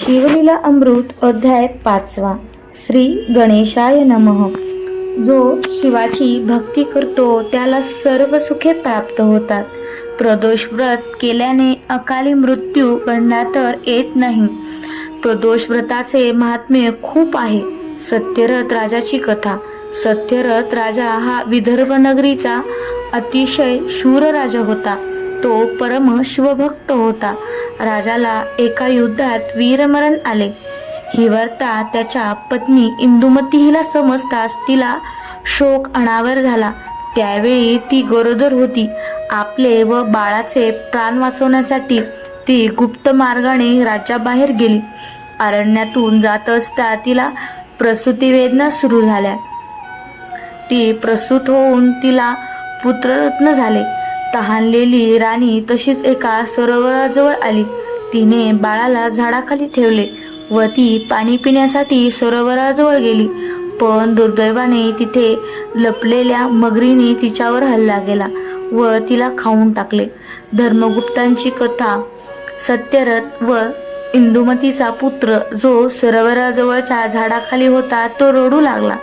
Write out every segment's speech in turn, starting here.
शिवलीला अमृत अध्याय पाचवा. श्री गणेशाय नमः. जो शिवाची भक्ती करतो त्याला सर्व सुखे प्राप्त होतात. प्रदोष व्रत केल्याने अकाली मृत्यू गणना तर येत नाही. प्रदोष व्रताचे महात्म्य खूप आहे. सत्यरथ राजाची कथा. सत्यरथ राजा हा विदर्भ नगरीचा अतिशय शूर राजा होता. तो परम शिवभक्त होता. राजाला एका युद्धात वीरमरण आले. ही वार्ता त्याच्या पत्नी इंदुमती हिला समजताच तिला शोक अनावर झाला. त्यावेळी ती गरोदर होती. आपले व बाळाचे प्राण वाचवण्यासाठी ती गुप्त मार्गाने राज्याबाहेर गेली. अरण्यातून जात असता तिला प्रसूती वेदना सुरू झाल्या. ती प्रसूत होऊन तिला पुत्ररत्न झाले. तहानलेली राणी तशीच एका सरोवराजवळ आली. तिने बाळाला झाडाखाली ठेवले व ती पाणी पिण्यासाठी सरोवराजवळ गेली. पण दुर्दैवाने तिथे लपलेल्या मगरीने तिच्यावर हल्ला केला व तिला खाऊन टाकले. धर्मगुप्तांची कथा सत्यरथ व इंदुमतीचा पुत्र जो सरोवराजवळच्या झाडाखाली होता तो रडू लागला.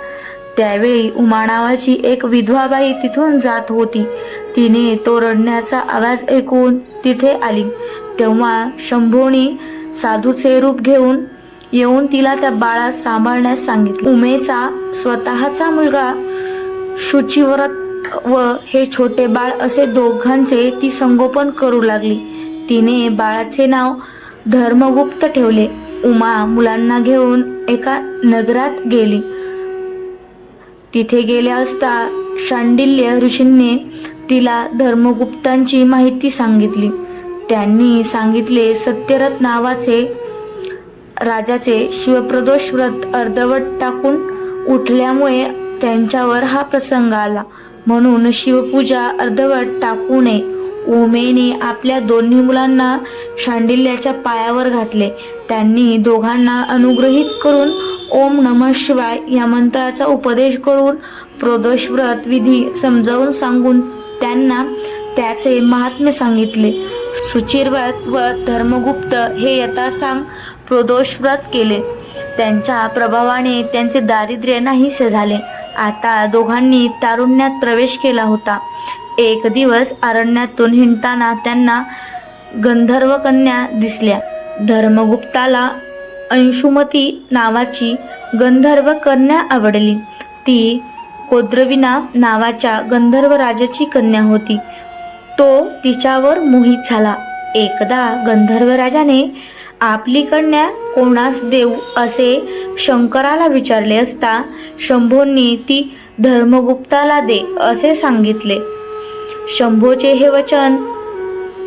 त्यावेळी उमा नावाची एक विधवाबाई तिथून जात होती. तिने तो रडण्याचा आवाज ऐकून तिथे आली. तेव्हा शंभोनी साधूचे रूप घेऊन येऊन तिला त्या बाळास सांभाळण्यास सांगितले. उमेचा स्वतःचा मुलगा शुचिव्रत व हे छोटे बाळ असे दोघांचे ती संगोपन करू लागली. तिने बाळाचे नाव धर्मगुप्त ठेवले. उमा मुलांना घेऊन एका नगरात गेली. तिथे गेल्या असता शांडिल्य ऋषींनी तिला धर्मगुप्तांची माहिती सांगितली. त्यांनी सांगितले सत्यरथ नावाचे राजाचे शिवप्रदोष व्रत अर्धवट टाकून उठल्यामुळे त्यांच्यावर हा प्रसंग आला. म्हणून शिवपूजा अर्धवट टाकू नये. उमेने आपल्या दोन्ही मुलांना शांडिल्याच्या पायावर घातले. त्यांनी दोघांना अनुग्रहित करून ओम नम शिवाय या मंत्राचा उपदेश करून प्रदोष व्रत विधी समजावून सांगून त्यांना त्याचे महात्म्य सांगितले. सुचिरव्रत व धर्मगुप्त हे यथासांग प्रदोष व्रत केले. त्यांच्या प्रभावाने त्यांचे दारिद्र्य नाहीसे झाले. आता दोघांनी तारुण्यात प्रवेश केला होता. एक दिवस अरण्यातून हिंडताना त्यांना गंधर्व कन्या दिसल्या. धर्मगुप्ताला अंशुमती नावाची गंधर्व कन्या आवडली. ती कोद्रविना नावाच्या गंधर्व राजाची कन्या होती. तो तिच्यावर मोहित झाला. एकदा गंधर्व राजाने आपली कन्या कोणास देऊ असे शंकराला विचारले असता शंभोंनी ती धर्मगुप्ताला दे असे सांगितले. शंभोचे हे वचन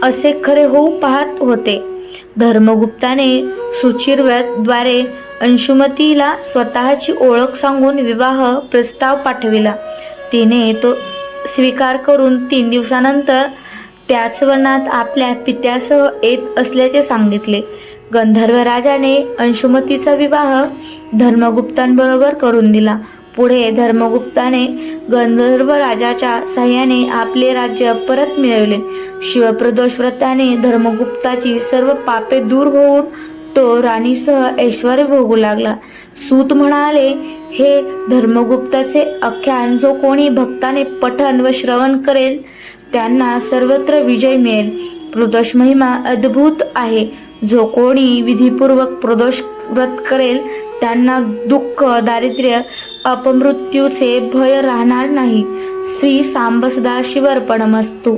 असे खरे होऊ पाहत होते. धर्मगुप्ताने सुचिरव्याद्वारे अंशुमतीला स्वतःची ओळख सांगून विवाह प्रस्ताव पाठविला. तिने तो स्वीकार करून तीन दिवसानंतर त्याच वर्णात आपल्या पित्यासह येत असल्याचे सांगितले. गंधर्व राजाने अंशुमतीचा विवाह धर्मगुप्तांबरोबर करून दिला. पुढे धर्मगुप्ताने गंधर्व राजाच्या सहाय्याने आपले राज्य परत मिळवले. शिवप्रदोष व्रताने धर्मगुप्ताची सर्व पापे दूर होऊन तो राणीसह ऐश्वर भोगू लागला. सूत म्हणाले हे धर्मगुप्ताचे आख्यान जो कोणी भक्ताने पठन व श्रवण करेल त्यांना सर्वत्र विजय मिळेल. प्रदोष महिमा अद्भुत आहे. जो कोणी विधीपूर्वक प्रदोष व्रत करेल त्यांना दुःख दारिद्र्य अपमृत्यूचे भय राहणार नाही. श्री सांबसदा शिवर्पणमस्तू